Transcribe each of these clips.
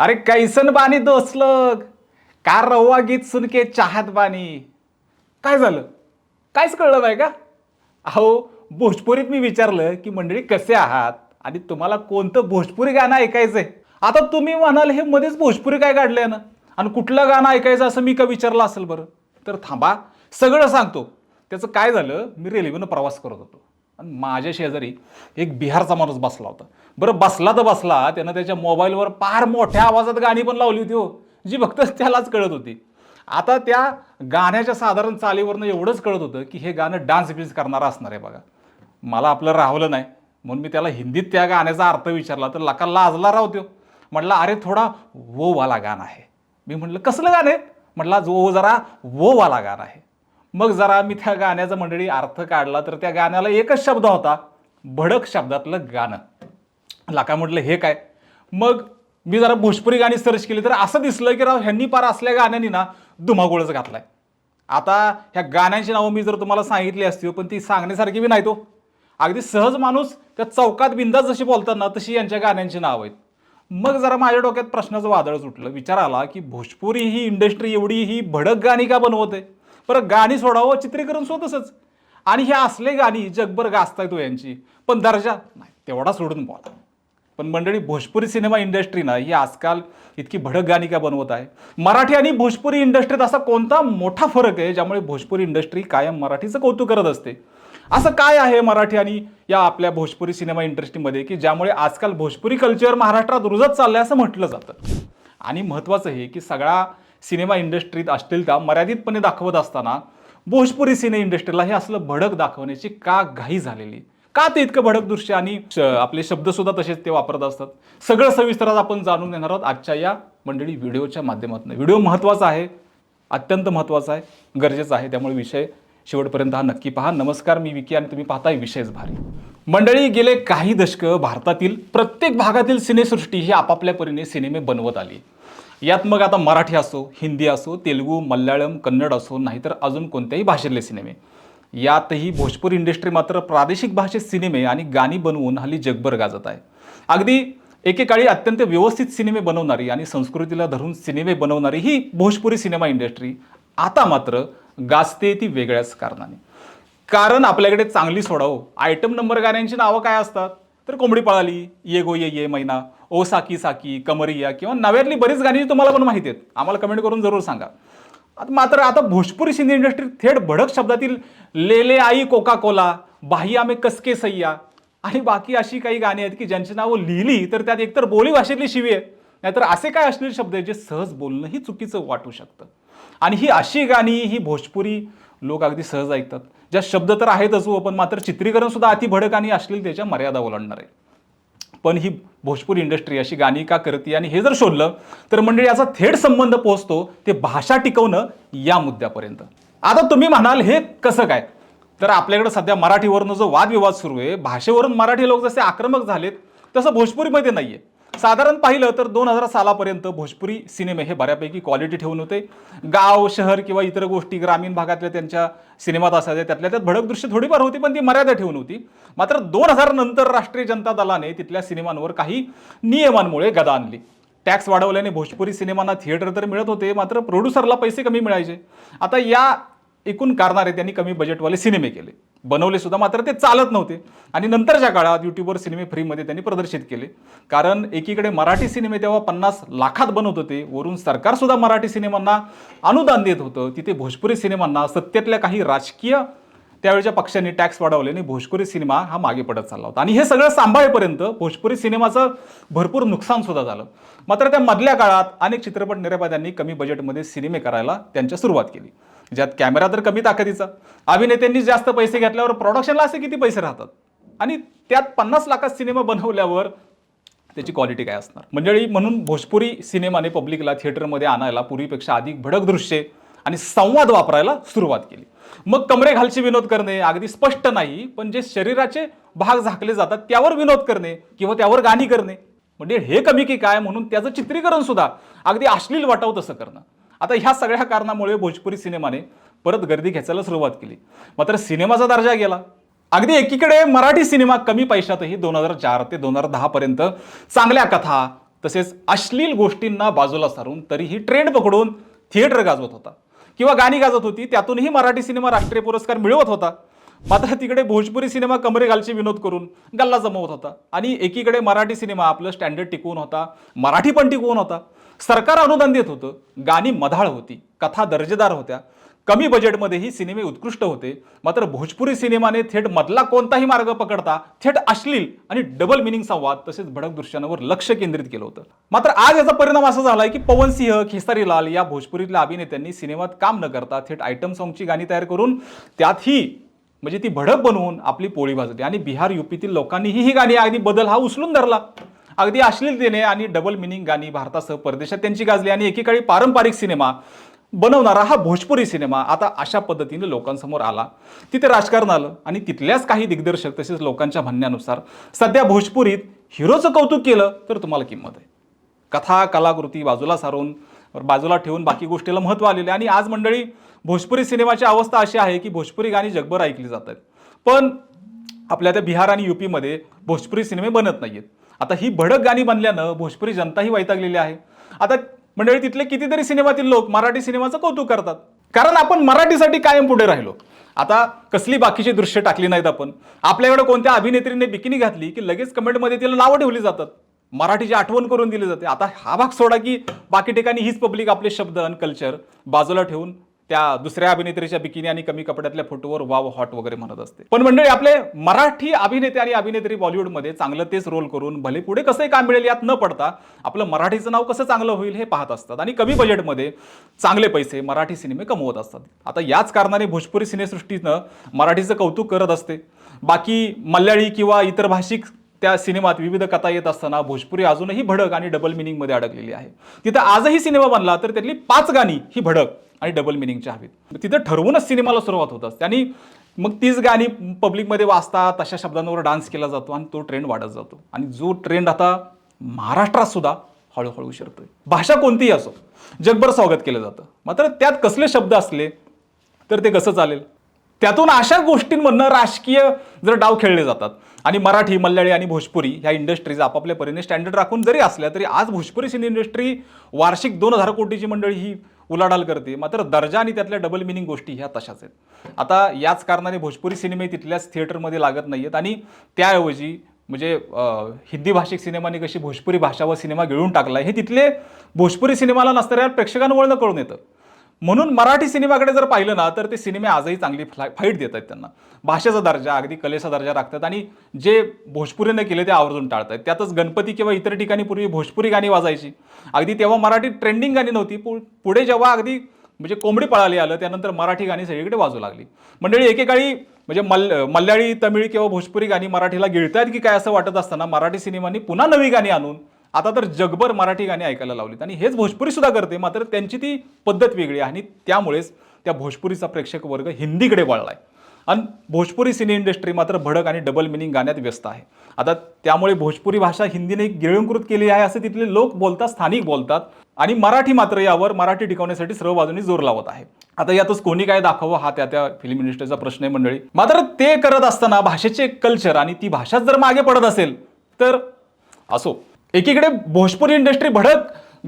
अरे कैसन बानी दोस्त लोग का रवा गीत सुनके चाहत बानी काय झालं? कायच कळलं बाय का? अहो भोजपुरीत मी विचारलं की मंडळी कसे आहात? आणि तुम्हाला कोणतं भोजपुरी गाणं ऐकायचंय? आता तुम्ही म्हणाल हे मध्येच भोजपुरी काय काढलंय ना आणि कुठलं गाणं ऐकायचं असं मी का विचारलं असेल बरं? तर थांबा सगळं सांगतो. त्याचं काय झालं? मी रेल्वेनं प्रवास करत होतो. आणि माझ्या शेजारी एक बिहारचा माणूस बसला होता. बरं बसला तर बसला त्यानं त्याच्या मोबाईलवर फार मोठ्या आवाजात गाणी पण लावली होती हो जी फक्त त्यालाच कळत होती. आता त्या गाण्याच्या साधारण चालीवरनं एवढंच कळत होतं की हे गाणं डान्स बिन्स करणारं असणार आहे बघा. मला आपलं राहवलं नाही म्हणून मी त्याला हिंदीत त्या गाण्याचा अर्थ विचारला तर लका लाजला राहतो म्हटलं अरे थोडा वो वाला गाणं आहे. मी म्हटलं कसलं गाणं आहे? म्हटलं जो जरा वो वाला गाणं आहे. मग जरा मी त्या गाण्याचा मंडळी अर्थ काढला तर त्या गाण्याला एकच शब्द होता भडक शब्दातलं गाणं. लाका म्हटलं हे काय? मग मी जरा भोजपुरी गाणी सर्च केली तर असं दिसलं की राव ह्यांनी पार असल्या गाण्यांनी ना धुमाकूळच घातलाय. आता ह्या गाण्यांची नावं मी जर तुम्हाला सांगितली असती पण ती सांगण्यासारखी बी नाही तो हो. अगदी सहज माणूस त्या चौकात बिंदास जशी बोलतात ना तशी यांच्या गाण्यांची नावं आहेत. मग जरा माझ्या डोक्यात प्रश्नाचं वादळ सुटलं विचार आला की भोजपुरी ही इंडस्ट्री एवढी ही भडक गाणी का बनवते बरं गाणी सोडावं चित्रीकरण स्वतःच आणि हे असले गाणी जगभर गाजताय तो हो यांची. पण दर्जा नाही तेवढा सोडून बोला. पण मंडळी भोजपुरी सिनेमा इंडस्ट्री ना ही आजकाल इतकी भडक गाणी का बनवत आहे? मराठी आणि भोजपुरी इंडस्ट्रीत असा कोणता मोठा फरक आहे ज्यामुळे भोजपुरी इंडस्ट्री कायम मराठीचं कौतुक करत असते? असं काय आहे मराठी आणि या आपल्या भोजपुरी सिनेमा इंडस्ट्रीमध्ये की ज्यामुळे आजकाल भोजपुरी कल्चर महाराष्ट्रात रुजत चाललंय असं म्हटलं जातं? आणि महत्त्वाचं हे की सगळा सिनेमा इंडस्ट्रीत अश्लीलता मर्यादितपणे दाखवत असताना भोजपुरी सिने इंडस्ट्रीला हे असलं भडक दाखवण्याची का घाई झालेली? का ते इतकं भडक दृश्य आणि श- आपले शब्दसुद्धा तसेच ते वापरत असतात? सगळं सविस्तरात आपण जाणून घेणार आहोत आजच्या या मंडळी व्हिडिओच्या माध्यमातून. व्हिडिओ महत्त्वाचा आहे अत्यंत महत्त्वाचा आहे गरजेचा आहे त्यामुळे विषय शेवटपर्यंत हा नक्की पहा. नमस्कार मी विकी आणि तुम्ही पाहताय विषयच भारी. मंडळी गेले काही दशकं भारतातील प्रत्येक भागातील सिनेसृष्टी ही आपापल्या परीने सिनेमे बनवत आली. यात मग आता मराठी असो हिंदी असो तेलुगू मल्याळम कन्नड असो नाहीतर अजून कोणत्याही भाषेतले सिनेमे. यातही भोजपुरी इंडस्ट्री मात्र प्रादेशिक भाषेत सिनेमे आणि गाणी बनवून हल्ली जगभर गाजत आहे. अगदी एकेकाळी अत्यंत व्यवस्थित सिनेमे बनवणारी आणि संस्कृतीला धरून सिनेमे बनवणारी ही भोजपुरी सिनेमा इंडस्ट्री आता मात्र गाजते ती वेगळ्याच कारणाने. कारण आपल्याकडे चांगली सोडावं. आयटम नंबर गाण्यांची नावं काय असतात? तर कोंबडी पळाली ये गो ये ये मैना ओ साकी साकी कमरिया किंवा नव्यातली बरीच गाणी जी तुम्हाला पण माहिती आहेत आम्हाला कमेंट करून जरूर सांगा. आता मात्र आता भोजपुरी सिने इंडस्ट्री थेट भडक शब्दातील लेले आई कोका कोला बाह्या मे कसके सय्या आणि बाकी अशी काही गाणी आहेत की ज्यांची नावं लिहिली तर त्यात एकतर बोली भाषेतली शिवी आहे नाहीतर असे काय असलेले शब्द आहेत जे सहज बोलणंही चुकीचं वाटू शकतं. आणि ही अशी गाणी ही भोजपुरी लोक अगदी सहज ऐकतात. ज्या शब्द तर आहेतच हो पण मात्र चित्रीकरण सुद्धा अति भडक आणि अश्लीलतेच्या मर्यादा ओलांडणार. आहे पण ही भोजपुरी इंडस्ट्री अशी गाणी का करते आणि हे जर शोधलं तर मंडळी याचा थेट संबंध पोहोचतो ते भाषा टिकवणं या मुद्द्यापर्यंत. आता तुम्ही म्हणाल हे कसं काय? तर आपल्याकडे सध्या मराठीवरनं जो वादविवाद सुरू आहे भाषेवरून मराठी लोक जसे आक्रमक झालेत तसं भोजपुरीमध्ये नाही आहे साधारण पाहिलं तर दोन हजार सालापर्यंत भोजपुरी सिनेमे हे बऱ्यापैकी क्वालिटी ठेवून होते. गाव शहर किंवा इतर गोष्टी ग्रामीण भागातल्या त्यांच्या सिनेमात असायच्या त्यातल्या त्यात भडक दृश्य थोडीफार होती पण ती मर्यादा ठेवून होती. मात्र दोन हजार नंतर राष्ट्रीय जनता दलाने तिथल्या सिनेमांवर काही नियमांमुळे गदा आणली. टॅक्स वाढवल्याने भोजपुरी सिनेमांना थिएटर तर मिळत होते मात्र प्रोड्युसरला पैसे कमी मिळायचे. आता या एकूण कारणारे त्यांनी कमी बजेटवाले सिनेमे केले. बनवले सुद्धा मात्र ते चालत नव्हते. आणि नंतरच्या काळात युट्यूबवर सिनेमे फ्रीमध्ये त्यांनी प्रदर्शित केले. कारण एकीकडे मराठी सिनेमे तेव्हा पन्नास लाखात बनवत होते वरून सरकारसुद्धा मराठी सिनेमांना अनुदान देत होतं. तिथे भोजपुरी सिनेमांना सत्तेतल्या काही राजकीय त्यावेळच्या पक्षांनी टॅक्स वाढवल्याने भोजपुरी सिनेमा हा मागे पडत चालला होता. आणि हे सगळं सांभाळेपर्यंत भोजपुरी सिनेमाचं भरपूर नुकसान सुद्धा झालं. मात्र त्या मधल्या काळात अनेक चित्रपट निर्मात्यांनी कमी बजेटमध्ये सिनेमे करायला त्यांच्या सुरुवात केली. ज्यात कॅमेरा तर कमी ताकदीचा. अभिनेत्यांनी जास्त पैसे घेतल्यावर प्रोडक्शनला असे किती पैसे राहतात? आणि त्यात पन्नास लाखात सिनेमा बनवल्यावर त्याची क्वालिटी काय असणार? मंडळी म्हणून भोजपुरी सिनेमाने पब्लिकला थिएटरमध्ये आणायला पूर्वीपेक्षा अधिक भडक दृश्ये आणि संवाद वापरायला सुरुवात केली. मग कमरे घालची विनोद करणे अगदी स्पष्ट नाही पण जे शरीराचे भाग झाकले जातात त्यावर विनोद करणे किंवा त्यावर गाणी करणे. म्हणजे हे कमी की काय? म्हणून त्याचं चित्रीकरण सुद्धा अगदी अश्लील वाटावं तसं करणं. आता ह्या सगळ्या कारणामुळे भोजपुरी सिनेमाने परत गर्दी खेचायला सुरुवात केली. मात्र सिनेमाचा दर्जा गेला. अगदी एकीकडे मराठी सिनेमा कमी पैशातही दोन हजार चार ते दोन हजार दहापर्यंत चांगल्या कथा तसेच अश्लील गोष्टींना बाजूला सारून तरीही ट्रेंड पकडून थिएटर गाजवत होता. किंवा गाणी गाजत होती त्यातूनही मराठी सिनेमा राष्ट्रीय पुरस्कार मिळवत होता. मात्र तिकडे भोजपुरी सिनेमा कमरे घालचे विनोद करून गल्ला जमवत होता. आणि एकीकडे मराठी सिनेमा आपलं स्टँडर्ड टिकवून होता मराठी पण टिकवून होता. सरकार अनुदान देत होतं गाणी मधाळ होती कथा दर्जेदार होत्या. कमी बजेटमध्येही सिनेमे उत्कृष्ट होते. मात्र भोजपुरी सिनेमाने थेट मधला कोणताही मार्ग पकडता थेट अश्लील आणि डबल मिनिंग संवाद तसेच भडक दृश्यांवर लक्ष केंद्रित केलं होतं. मात्र आज याचा परिणाम असा झालाय की पवन सिंह खेसारी लाल या भोजपुरीतल्या अभिनेत्यांनी सिनेमात काम न करता थेट आयटम सॉंगची गाणी तयार करून त्यातही म्हणजे ती भडक बनवून आपली पोळी भाजली आणि बिहार युपीतील लोकांनीही ही गाणी अगदी बदल हा उचलून धरला. अगदी अश्लीलतेने आणि डबल मिनिंग गाणी भारतासह परदेशात त्यांची गाजली आणि एकीकडे पारंपरिक सिनेमा बनवणारा हा भोजपुरी सिनेमा आता अशा पद्धतीने लोकांसमोर आला. तिथे राजकारण आलं आणि तिथल्याच काही दिग्दर्शक तसेच लोकांच्या म्हणण्यानुसार सध्या भोजपुरीत हिरोचं कौतुक केलं तर तुम्हाला किंमत आहे. कथा कलाकृती बाजूला सारून बाजूला ठेवून बाकी गोष्टीला महत्त्व आलेले आणि आज मंडळी भोजपुरी सिनेमाची अवस्था अशी आहे की भोजपुरी गाणी जगभर ऐकली जात आहेत पण आपल्या त्या बिहार आणि युपीमध्ये भोजपुरी सिनेमे बनत नाही आहेत आता ही भडक गाणी बनल्यानं भोजपुरी जनताही वैतागलेली आहे. आता मंडळी तिथले कितीतरी सिनेमातील लोक मराठी सिनेमाचं कौतुक करतात. कारण आपण मराठीसाठी कायम पुढे राहिलो. आता कसली बाकीची दृश्य टाकली नाहीत आपण. आपल्याकडे कोणत्या अभिनेत्रीने बिकिनी घातली की लगेच कमेंटमध्ये तिला नावं ठेवली जातात. मराठीची आठवण करून दिली जाते. आता हा भाग सोडा की बाकी ठिकाणी हीच पब्लिक आपले शब्द आणि कल्चर बाजूला ठेवून त्या दुसऱ्या अभिनेत्रीच्या बिकिनी आणि कमी कपड्यातल्या फोटोवर वाव हॉट वगैरे म्हणत असते. पण मंडळी आपले मराठी अभिनेते आणि अभिनेत्री बॉलिवूडमध्ये चांगलं तेच रोल करून भले पुढे कसंही काम मिळेल यात न पडता आपलं मराठीचं नाव कसं चांगलं होईल हे पाहत असतात. आणि कमी बजेटमध्ये चांगले पैसे मराठी सिनेमे कमवत असतात. आता याच कारणाने भोजपुरी सिनेसृष्टीनं मराठीचं कौतुक करत असते. बाकी मल्याळी किंवा इतर भाषिक त्या सिनेमात विविध कथा येत असताना भोजपुरी अजूनही भडक आणि डबल मिनिंगमध्ये अडकलेली आहे. तिथं आजही सिनेमा बनला तर त्यातली पाच गाणी ही भडक. आणि डबल मिनिंगच्या हवीत. तिथं ठरवूनच सिनेमाला सुरुवात होत असते. आणि मग तीच गाणी पब्लिकमध्ये वाचतात तशा शब्दांवर डान्स केला जातो आणि तो ट्रेंड वाढत जातो. आणि जो ट्रेंड आता महाराष्ट्रात सुद्धा हळूहळू शिरतोय. भाषा कोणतीही असो जगभर स्वागत केलं जातं. मात्र त्यात कसले शब्द असले तर ते कसं चालेल? त्यातून अशा गोष्टींमधनं राजकीय जर डाव खेळले जातात आणि मराठी मल्याळी आणि भोजपुरी ह्या इंडस्ट्रीज आपापल्या परीने स्टँडर्ड राखून जरी असल्या तरी आज भोजपुरी सिने इंडस्ट्री वार्षिक दोन हजार कोटीची मंडळी ही उलाढाल करते. मात्र दर्जा आणि त्यातल्या डबल मिनिंग गोष्टी ह्या तशाच आहेत. आता याच कारणाने भोजपुरी सिनेमे तिथल्याच थिएटरमध्ये लागत नाही आहेत आणि त्याऐवजी म्हणजे हिंदी भाषिक सिनेमाने कशी भोजपुरी भाषा व सिनेमा गिळून टाकला हे तिथले भोजपुरी सिनेमाला नसणाऱ्या प्रेक्षकांवरनं कळून येतं. म्हणून मराठी सिनेमाकडे जर पाहिलं ना तर ते सिनेमे आजही चांगली फ्ला फाईट देत आहेत त्यांना. भाषेचा दर्जा अगदी कलेचा दर्जा राखतात आणि जे भोजपुरीने केले ते आवर्जून टाळत आहेत त्यातच गणपती किंवा इतर ठिकाणी पूर्वी भोजपुरी गाणी वाजायची. अगदी तेव्हा मराठी ट्रेंडिंग गाणी नव्हती. पु- पुढे जेव्हा अगदी म्हणजे कोंबडी पळाली आलं त्यानंतर मराठी गाणी सगळीकडे वाजू लागली. मंडळी एकेकाळी म्हणजे मल मल्याळी तमिळ किंवा भोजपुरी गाणी मराठीला गिळतायत की काय असं वाटत असताना मराठी सिनेमांनी पुन्हा नवी गाणी आणून आता तर जगभर मराठी गाणी ऐकायला लावलीत. आणि हेच भोजपुरी सुद्धा करते मात्र त्यांची ती पद्धत वेगळी आहे आणि त्यामुळेच त्या भोजपुरीचा प्रेक्षक वर्ग हिंदीकडे वळलाय. आणि भोजपुरी सिने इंडस्ट्री मात्र भडक आणि डबल मिनिंग गाण्यात व्यस्त आहे. आता त्यामुळे भोजपुरी भाषा हिंदीने गिळंकृत केली आहे असे तिथले लोक बोलतात स्थानिक बोलतात. आणि मराठी मात्र यावर मराठी टिकवण्यासाठी सर्व बाजूनी जोर लावत आहे. आता यातच कोणी काय दाखवावं हा त्या त्या फिल्म इंडस्ट्रीचा प्रश्न आहे मंडळी. मात्र ते करत असताना भाषेचे कल्चर आणि ती भाषाच जर मागे पडत असेल तर असो. एकीकडे भोजपुरी इंडस्ट्री भडक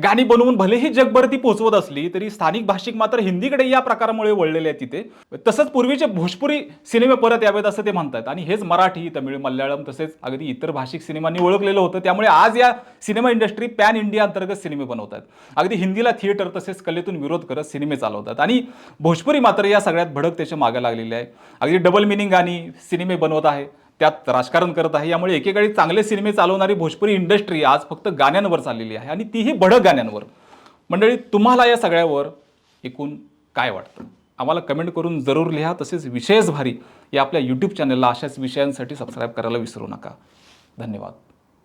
गाणी बनवून भलेही जगभर ती पोहोचवत असली तरी स्थानिक भाषिक मात्र हिंदीकडे या प्रकारामुळे वळलेले आहेत तिथे. तसंच पूर्वीचे भोजपुरी सिनेमे परत यावेत असं ते म्हणतात आणि हेच मराठी तमिळ मल्याळम तसेच अगदी इतर भाषिक सिनेमांनी ओळखलेलं होतं. त्यामुळे आज या सिनेमा इंडस्ट्री पॅन इंडिया अंतर्गत सिनेमे बनवतात अगदी हिंदीला थिएटर तसेच कलेतून विरोध करत सिनेमे चालवतात. आणि भोजपुरी मात्र या सगळ्यात भडक त्याच्यामागे लागलेली आहे. अगदी डबल मिनिंग गाणी सिनेमे बनवत आहे. त्यात राजकारण करत आहे. यामुळे एकेकाळी चांगले सिनेमे चालवणारी भोजपुरी इंडस्ट्री आज फक्त गाण्यांवर चाललेली आहे आणि तीही भडक गाण्यांवर. मंडळी तुम्हाला या सगळ्यावर एकूण काय वाटतं? आम्हाला कमेंट करून जरूर लिहा. तसेच विशेष भारी या आपल्या यूट्यूब चॅनलला अशाच विषयांसाठी सबस्क्राईब करायला विसरू नका. धन्यवाद.